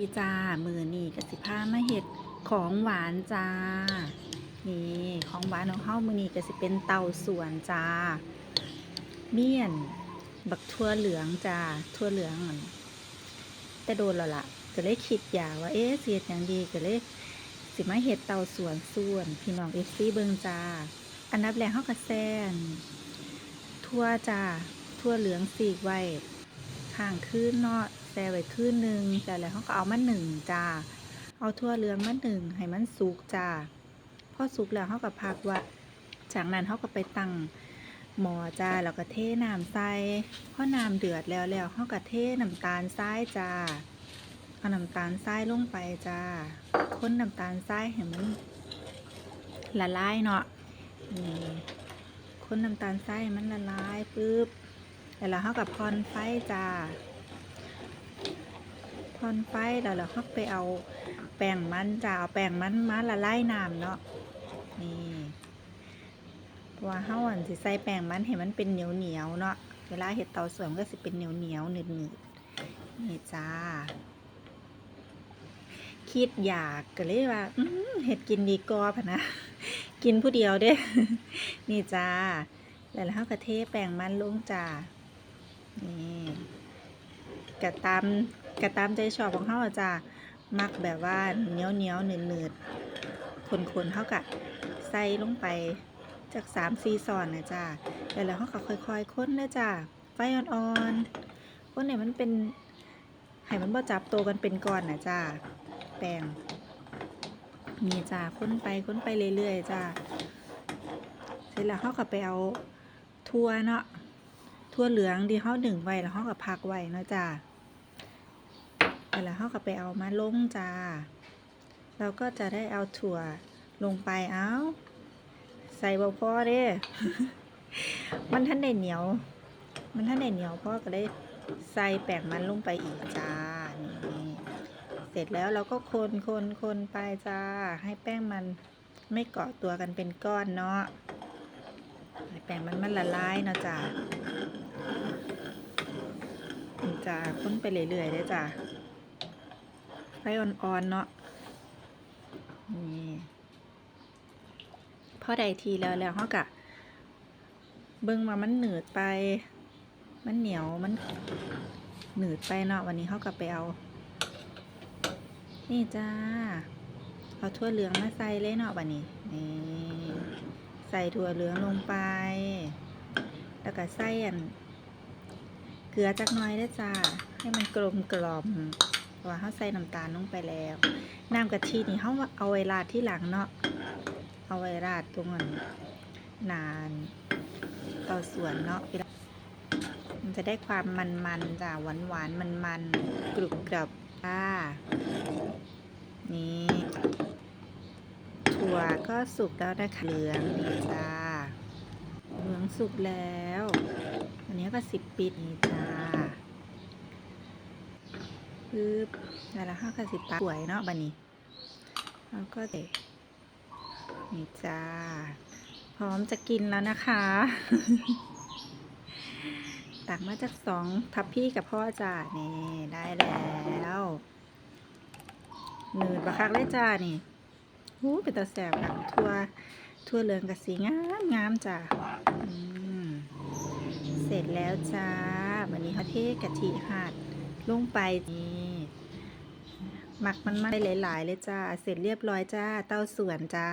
ดีจ้า มือนี่กสิพามาเห็ดของหวานจ้า นี่ของหวานของเฮามือนี่กสิเป็นเต่าส่วนจ้า เมี่ยน บักทั่วเหลืองจ้าทั่วเหลืองแต่โดนแล้วล่ะก็เลยคิดอยากว่าเอ๊ะเสียดอย่างดีก็เลยสิมาเห็ดเต่าส่วนส่วน พี่น้องเอฟซีเบิงจ้า อันดับแรกเฮากระแซนทั่วจ้าทั่วเหลืองสีกไว้ข้างคืนเนาะ แช่ไว้คืนหนึ่งแต่แล้วเขาก็เอามาหนึ่งจ้า เอาทั่วเหลืองมาหนึ่งให้มันสุกจ้า พอสุกแล้วเขาก็พักไว่าจากนั้นเขาก็ไปตั้งหม้อจ้าแล้วก็เทน้ำใส่พอน้ำเดือดแล้วแล้วเขาก็เทน้ำตาลทรายจ้าเอาน้ำตาลทรายลงไปจ้าคนน้ำตาลทรายให้มันละลายเนาะนี่คนน้ำตาลทรายให้มันละลายปุ๊บแล้วเขากับพรไฟจ้า พรไฟแล้วเราเขาไปเอาแป้งมันจ้าเอาแป้งมันมาละลายน้ำเนาะนี่ว่าเขาอันสิใส่แป้งมันให้มันเป็นเหนียวเหนียวเนาะเวลาเห็ดเตาสวนก็สิเป็นเหนียวเหนียวหนืดหนืดๆนี่จ้า คิดอยากก็เลยว่าอืเห็ดกินดีกอพะนะกินผู้เดียวเด้ นี่จ้า แล้วเราก็เทแป้งมันลงจ้านี่กระตาม กระตามใจชอบของเขาอะจ้ามักแบบว่าเหนียวเหนียวหนืดหนืดคนคนๆเขากะใส่ลงไปจากสามสี่ซอนนะจ้าแล้วแล้วเขาก็ค่อยๆค้นนะจ้าไฟอ่อนๆค้นเนี่ยมันเป็นให้มันบ่จับตัวกันเป็นก้อนนะจ้าแป้งนี่จ้าค้นไปค้นไปเรื่อยๆจ้าเสร็จแล้วเขาก็ไปเอาทั่วเนาะทั่วเหลืองที่เขาหนึ่งไว้แล้วเขาก็พักไว้เนาะจ้า แล้วเขาก็ไปเอามาลงจ้า เราก็จะได้เอาถั่วลงไปเอา ใส่บพอเด้ มันท่านได้เหนียว มันท่านได้เหนียวพ่อก็ได้ใส่แป้งมันลงไปอีกจ้า นี่เสร็จแล้วเราก็คนคนคนไปจ้า ให้แป้งมันไม่เกาะตัวกันเป็นก้อนเนาะให้แป้งมันมันละลายเนาะจ้าจ้าค้นไปเรื่อยๆได้จ้า ไฟอ่อนๆเนาะนี่พอได้ทีแล้วแล้วเขากะเบิ่งว่ามันหนืดไป มันเหนียวมันหนืดไปเนาะวันนี้เขากะไปเอา นี่จ้าเอาถั่วเหลืองมาใส่เลยเนาะวันนี้นี่ใส่ถั่วเหลืองลงไป แล้วก็ใส่อันเกลือจักหน้อยได้จ้า ให้มันกลมกล่อม เพราะว่าเขาใส่น้ำตาลลงไปแล้ว น้ำกะทินี่เขาเอาไว้ราดที่หลังเนาะเอาไว้ราดตรงนั้นนานต่าสวนเนาะมันจะได้ความมันๆจ้าหวานหวานมันมันๆกรุบกรับจ้านี่ถั่วก็สุกแล้วนะคะเหลืองนี่จ้าเหลืองสุกแล้ว อันนี้ก็สิบปิดนี่จ้า ปึ๊บแล้วละห้ากับสิบปาสวยเนาะบันนี้แล้วก็เด็นี่จ้า พร้อมจะกินแล้วนะคะ ตักมาจากสองทับพี่กับพ่อจ้านี่ได้แล้วหนืดบะคักเลยจ้านี่หูเป็นตาแสบนะทั่วทั่วเหลืองกับสีงามงามจ้าเสร็จแล้วจ้า วันนี้เขาเทกะทิหัด ลงไปนี่หมักมันมาได้หลายๆเลยจ้า เสร็จเรียบร้อยจ้า เต้าส่วนจ้า